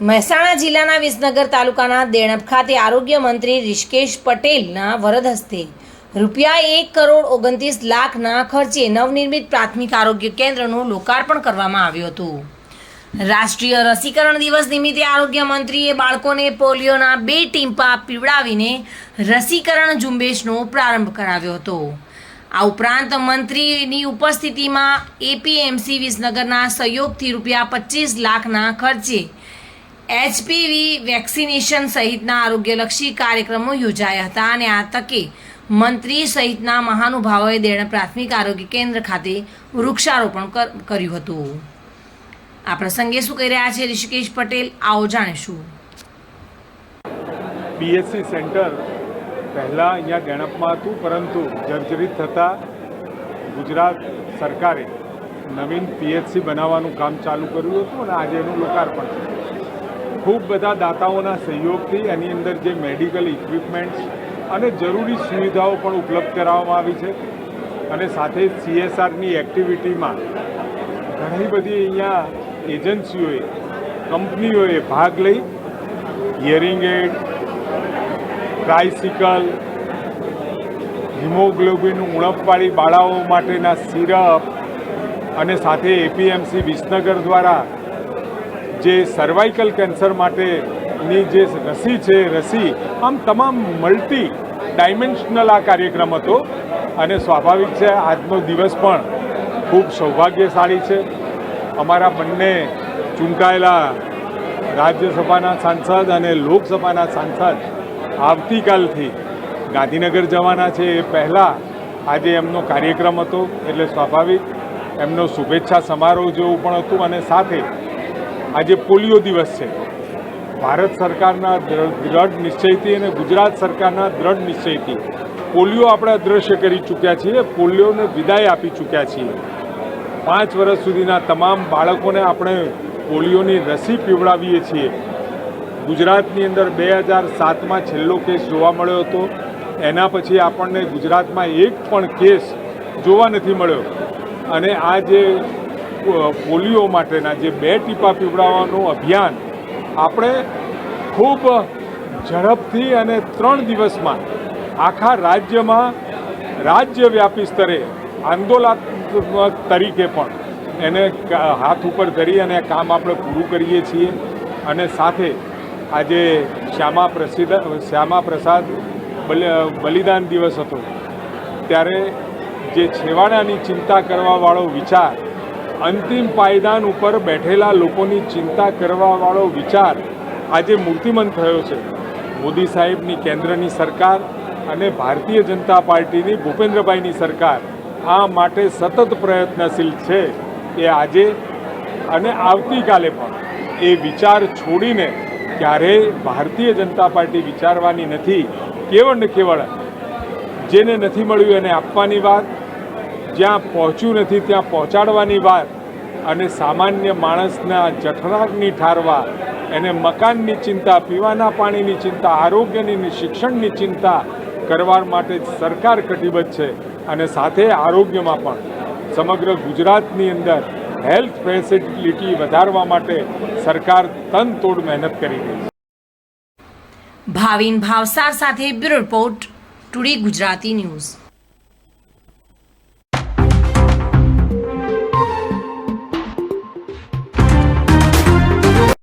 મહેસાણા જિલ્લાના વિસનગર તાલુકાના દેણપ ખાતે આરોગ્ય મંત્રી રિષિકેશ પટેલના વરદ હસ્તે રૂપિયા એક કરોડ ઓગણત્રીસ લાખના ખર્ચે નવનિર્મિત પ્રાથમિક આરોગ્ય કેન્દ્રનું લોકાર્પણ કરવામાં આવ્યું હતું. રાષ્ટ્રીય રસીકરણ દિવસ નિમિત્તે આરોગ્ય મંત્રીએ બાળકોને પોલિયોના બે ટીમ્પા પીવડાવીને રસીકરણ ઝુંબેશનો પ્રારંભ કરાવ્યો હતો. આ ઉપરાંત મંત્રીની ઉપસ્થિતિમાં એપીએમસી વિસનગરના સહયોગથી રૂપિયા પચીસ લાખના ખર્ચે એચપીવી વેક્સિનેશન સહિતના આરોગ્યલક્ષી કાર્યક્રમો યોજાયા હતા અને આ તકે મંત્રી સહિતના મહાનુભાવોએ દેણ પ્રાથમિક આરોગ્ય કેન્દ્ર ખાતે વૃક્ષારોપણ કર- કર્યું હતું. આ પ્રસંગે શું કહી રહ્યા છે ઋષિકેશ પટેલ? આવો જાણીશું. પીએચસી સેન્ટર પહેલાં અહીંયા ગણપમાં હતું, પરંતુ જર્જરિત થતાં ગુજરાત સરકારે નવીન પીએચસી બનાવવાનું કામ ચાલુ કર્યું હતું અને આજે એનું લોકાર્પણ છે. ખૂબ બધા દાતાઓના સહયોગથી એની અંદર જે મેડિકલ ઇક્વિપમેન્ટ્સ અને જરૂરી સુવિધાઓ પણ ઉપલબ્ધ કરાવવામાં આવી છે. અને સાથે સીએસઆરની એક્ટિવિટીમાં ઘણી બધી અહીંયા એજન્સીઓએ, કંપનીઓએ ભાગ લઈ હિયરિંગ એડ ટ્રાયસિકલ હિમોગ્લોબિન ઉણપવાળી બાળાઓ માટેના સિરપ અને સાથે એપીએમસી વિસનગર દ્વારા જે સર્વાઇકલ કેન્સર માટેની જે રસી છે, રસી આમ તમામ મલ્ટી ડાયમેન્શનલ આ કાર્યક્રમ હતો અને સ્વાભાવિક છે, આજનો દિવસ પણ ખૂબ સૌભાગ્યશાળી છે. અમારા બંને ચૂંટાયેલા રાજ્યસભાના સાંસદ અને લોકસભાના સાંસદ આવતીકાલથી ગાંધીનગર જવાના છે. એ પહેલાં આજે એમનો કાર્યક્રમ હતો, એટલે સ્વાભાવિક એમનો શુભેચ્છા સમારોહ જેવું પણ હતું અને સાથે આજે પોલિયો દિવસ છે. ભારત સરકારના દ્ર- દ્રઢ નિશ્ચયથી અને ગુજરાત સરકારના દ્રઢ નિશ્ચયથી પોલિયો આપણે અદ્રશ્ય કરી ચૂક્યા છીએ, પોલિયોને વિદાય આપી ચૂક્યા છીએ. પાંચ વર્ષ સુધીના તમામ બાળકોને આપણે પોલિયોની રસી પીવડાવીએ છીએ. ગુજરાતની અંદર બે હજાર સાતમાં છેલ્લો કેસ જોવા મળ્યો હતો. એના પછી આપણને ગુજરાતમાં એક પણ કેસ જોવા નથી મળ્યો. અને આ જે પોલિયો માટેના જે બે ટીપા પીવડાવવાનું અભિયાન આપણે ખૂબ ઝડપથી અને ત્રણ દિવસમાં આખા રાજ્યમાં રાજ્યવ્યાપી સ્તરે આંદોલનાત્મક તરીકે પણ એને હાથ ઉપર ધરી અને કામ આપણે પૂરું કરીએ છીએ. અને સાથે આજે શ્યામા પ્રસિદ્ધ, શ્યામા પ્રસાદ બલિદાન દિવસ હતો. ત્યારે જે છેવાડાની ચિંતા કરવાવાળો વિચાર અંતિમ પાયદાન ઉપર બેઠેલા લોકોની ચિંતા કરવાવાળો વિચાર આજે મૂર્તિમંત થયો છે. મોદી સાહેબની કેન્દ્રની સરકાર અને ભારતીય જનતા પાર્ટીની ભૂપેન્દ્રભાઈની સરકાર આ માટે સતત પ્રયત્નશીલ છે એ આજે અને આવતીકાલે પણ. એ વિચાર છોડીને ક્યારેય ભારતીય જનતા પાર્ટી વિચારવાની નથી. કેવળ ને કેવળ જેને નથી મળ્યું એને આપવાની વાત જ્યાં પહોંચ્યું નથી ત્યાં પહોંચાડવાની વાત અને સામાન્ય માણસના જઠરાગની ઠારવા, એને મકાનની ચિંતા, પીવાના પાણીની ચિંતા, આરોગ્યની શિક્ષણની ચિંતા કરવા માટે સરકાર કટિબદ્ધ છે અને સાથે આરોગ્યમાં પણ. સમગ્ર ગુજરાતની અંદર હેલ્થ ફેસિલિટી વધારવા માટે સરકાર તનતોડ મહેનત કરી રહી છે. ભાવિન ભાવસાર સાથે bureau report, today Gujarati news.